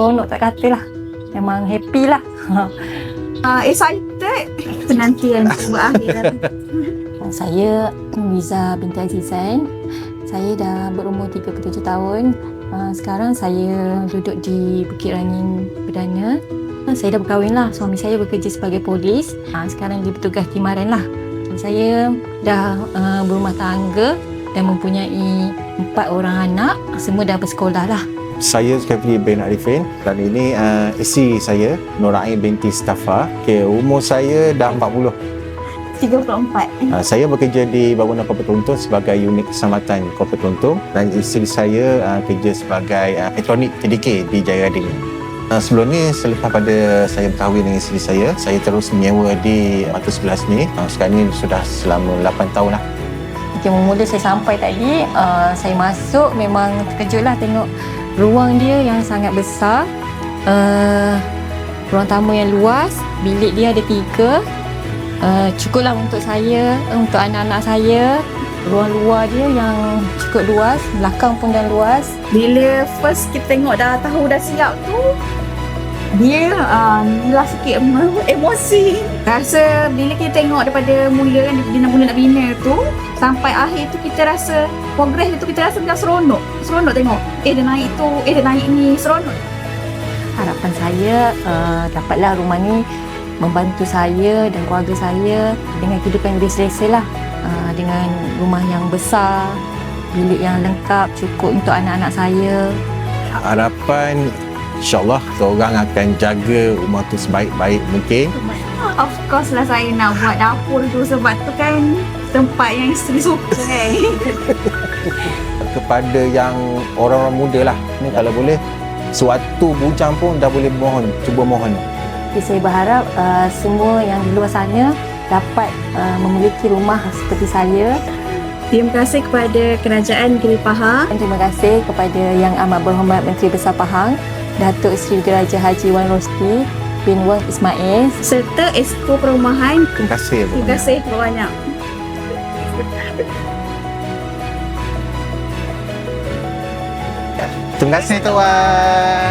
seronok tak kata lah. Memang happy lah. Uh, excited penantian berakhir. Saya Riza binti Azizan. Saya dah berumur 37 tahun. Uh, sekarang saya duduk di Bukit Rangin Perdana. Uh, saya dah berkahwin lah. Suami saya bekerja sebagai polis. Uh, sekarang dia bertugas di Maran lah. Saya dah uh, berumah tangga dan mempunyai empat orang anak. Semua dah bersekolah lah. Saya Zulkifli bin Arifin dan ini uh, isteri saya Nur Ain binti Stafa. Okay, umur saya dah 40. 34. Uh, saya bekerja di bangunan Kota Pelontong sebagai unit keselamatan Kota Pelontong dan isteri saya uh, kerja sebagai uh, elektronik TDK di Jaya Rading. Uh, sebelum ni selepas pada saya berkahwin dengan isteri saya, saya terus menyewa di Batu Sebelas ni. Uh, sekarang ni sudah selama 8 tahun lah. Okay, mula saya sampai tadi, uh, saya masuk memang terkejut lah tengok ruang dia yang sangat besar. Uh, ruang tamu yang luas, bilik dia ada tiga. Uh, cukuplah untuk saya, untuk anak-anak saya. Ruang luar dia yang cukup luas, belakang pun dah luas. Bila first kita tengok dah tahu dah siap tu, dia uh, lah sikit em- emosi. Rasa bila kita tengok daripada mula kan dia nak mula nak bina tu sampai akhir tu kita rasa progress dia tu kita rasa macam seronok. Seronok tengok. Eh dia naik tu, eh dia naik ni, seronok. Harapan saya uh, dapatlah rumah ni membantu saya dan keluarga saya dengan kehidupan yang lebih selesa lah. Uh, dengan rumah yang besar, bilik yang lengkap, cukup untuk anak-anak saya. Harapan insyaAllah seorang akan jaga rumah tu sebaik-baik mungkin Of course lah saya nak buat dapur tu sebab tu kan tempat yang isteri suka kan. kepada yang orang-orang muda lah ni kalau boleh suatu bujang pun dah boleh mohon cuba mohon Jadi saya berharap uh, semua yang di luar sana dapat uh, memiliki rumah seperti saya. Terima kasih kepada Kerajaan Negeri Pahang Dan terima kasih kepada Yang Amat Berhormat Menteri Besar Pahang, Datuk Seri Diraja Haji Wan Rosti bin Wan Ismail serta Esko Perumahan. terima kasih Terima kasih banyak. terima kasih tuan